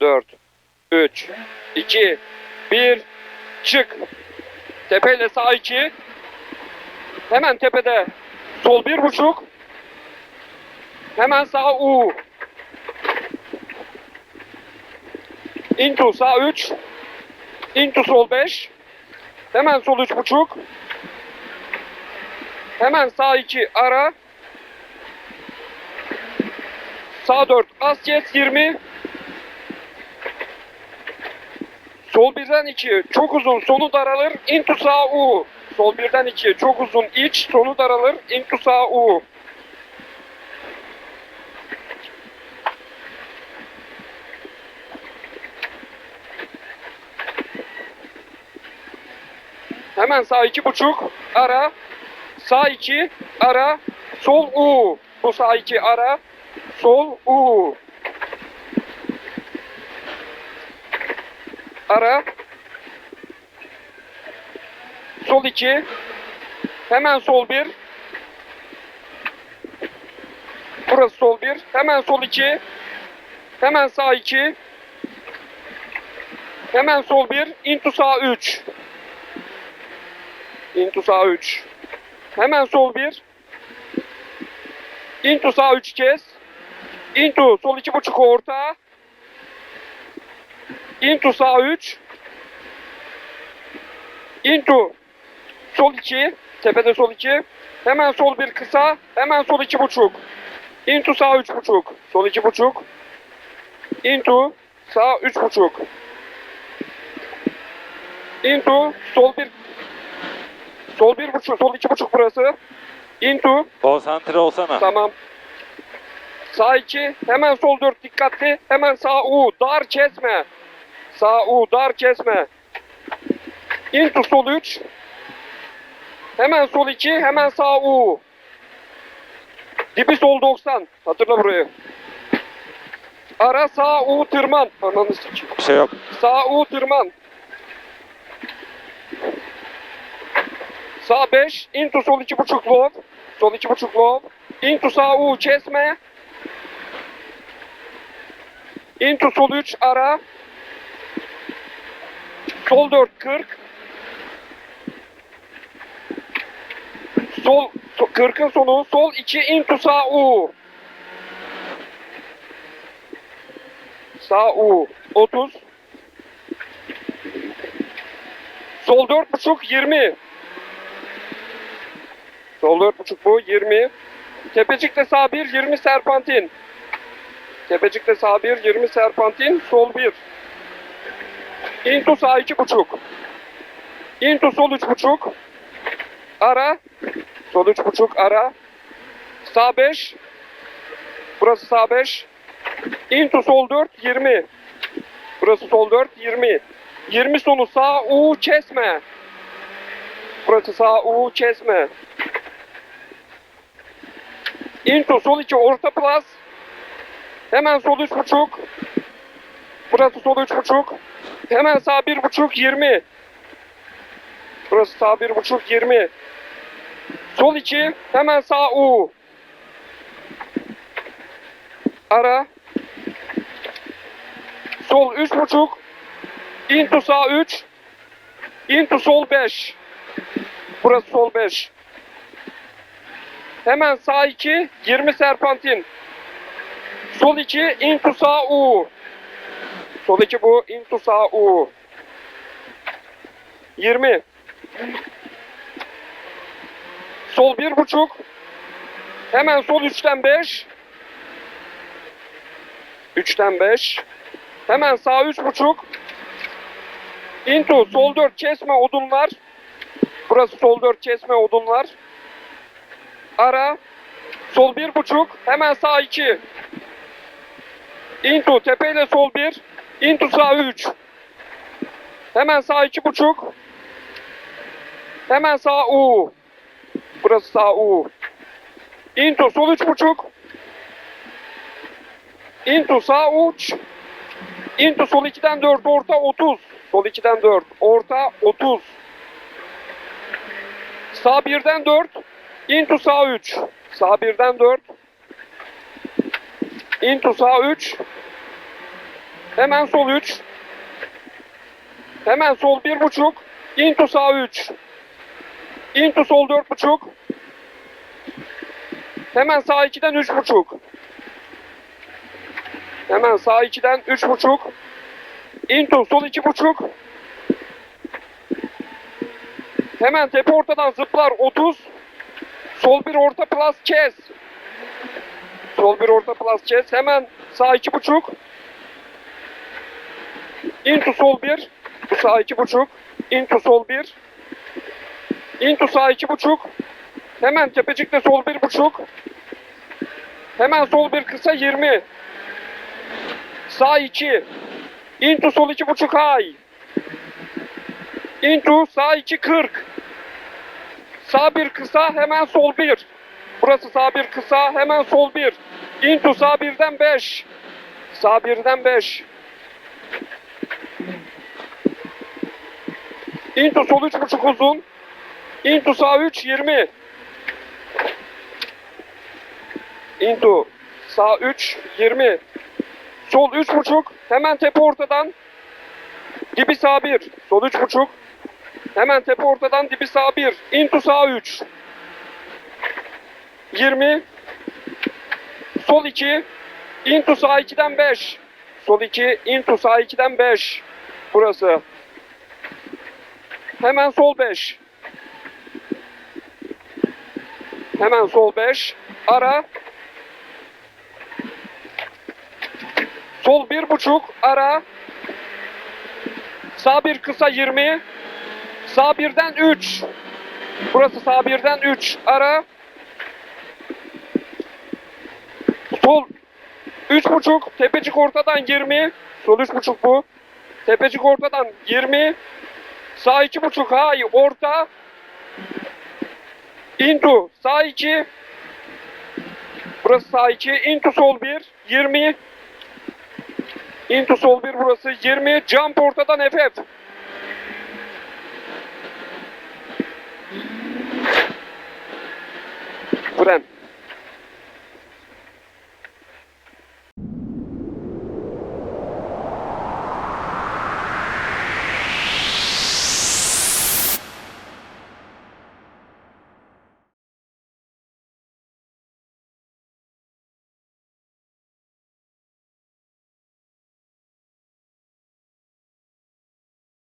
4, 3, 2, 1, çık. Tepeyle sağ 2. Hemen tepede sol bir buçuk. Hemen sağ U. Into sağ 3. Into sol 5. Hemen sol 3 buçuk. Hemen sağ 2 ara. Sağ 4 az kes 20. Sol birden 2 çok uzun sonu daralır. Into sağ U. Sol birden 2 çok uzun iç sonu daralır. Into sağ U. Hemen sağ iki buçuk ara. Sağ iki ara. Sol U. Bu sağ iki ara. Sol U. Ara. Sol iki. Hemen sol bir. Burası sol bir. Hemen sol iki. Hemen sağ iki. Hemen sol bir. Into sağ üç. Into sağ 3. Hemen sol 1. Into sağ 3 kez. Into sol 2.5 orta. Into sağ 3. Into sol 2. Tepede sol 2. Hemen sol 1 kısa. Hemen sol 2.5. Into sağ 3.5. Sol 2.5. Into sağ 3.5. Into sol 1 Sol bir buçuk, sol iki buçuk burası. Into, Konsantre olsana. tamam. Sağ iki, hemen sol dört dikkatli. Hemen sağ U, dar kesme. Sağ U, dar kesme. Into sol üç. Hemen sol iki, hemen sağ U. Dibi sol 90. Hatırla burayı. Ara sağ U tırman. Ananı sikeyim. Bir şey yok. Sağ U tırman. Sağ 5, into sol 2.5 low. Sol 2.5 low. Into sağ U kesme. Into sol 3 ara. Sol 4 40. Sol so, 40'ın sonu sol 2 into sağ U. Sağ U 30. Sol 4.5 20. Sol 4.5 bu 20. Tepecikte sağ 1 20 serpantin. Tepecikte sağ 1 20 serpantin. Sol 1. Into sağ 2.5. Into sol 3.5. Ara. Sol 3.5 ara. Sağ 5. Burası sağ 5. Into sol 4 20. Burası sol 4 20. 20 sonu sağ U kesme. Burası sağ U kesme. Into sol 2 orta plus. Hemen sol 3.5. Burası sol 3.5. Hemen sağ 1.5 20. Burası sağ 1.5 20. Sol 2. Hemen sağ U. Ara. Sol 3.5. Into sağ 3. Into sol 5. Burası sol 5. Hemen sağ 2, 20 serpantin. Sol 2, into sağ U. Sol bu. Into sağ U. 20. Sol 1.5. Hemen sol 3'ten 5. 3'ten 5. Hemen sağ 3.5. Into sol 4 kesme odunlar. Burası sol 4 kesme odunlar. Ara. Sol 1.5. Hemen sağ 2. Into tepeyle sol 1. İntu sağ 3. Hemen sağ 2.5. Hemen sağ U. Burası sağ U. İntu sol 3.5. İntu sağ uç. İntu sol 2'den 4 orta 30. Sol 2'den 4 orta 30. Sağ 1'den 4. İntu sağ 3. Sağ 1'den 4. İntu sağ 3. Hemen sol 3. Hemen sol 1.5. Into sağ 3. Into sol 4.5. Hemen sağ 2'den 3.5. Hemen sağ 2'den 3.5. Into sol 2.5. Hemen tepe ortadan zıplar 30. Sol bir orta plus kes. Sol bir orta plus kes. Hemen sağ 2.5. Into sol 1. Bu sağ 2.5. Into sol 1. Into sağ 2.5. Hemen tepecikte sol 1.5. Hemen sol bir kısa 20. Sağ 2. Into sol 2.5 high. Into sağ 2 40. Sağ bir kısa hemen sol 1. Burası sağ bir kısa hemen sol 1. Into sağ 1'den 5. Sağ 1'den 5. Into sol 3.5 uzun. Into sağ 3 20. Into sağ 3 20. Sol 3.5 hemen tepe ortadan. Dibi sağ 1. Sol 3.5 hemen tepe ortadan dibi sağ 1. Into sağ 3. 20. Sol 2. Into sağ 2'den 5. Sol 2. Into sağ 2'den 5. Burası. Hemen sol 5. Hemen sol 5. Ara. Sol 1.5. Ara. Sağ bir kısa 20. Sağ birden 3. Burası sağ birden 3. Ara. Sol 3.5. Tepecik ortadan 20. Sol 3.5 bu. Tepecik ortadan 20. Sağ 2.5 hay orta. Into sağ 2. Burası sağ 2. Into sol 1. 20. Into sol 1 burası 20. Jump ortadan FF. Fren.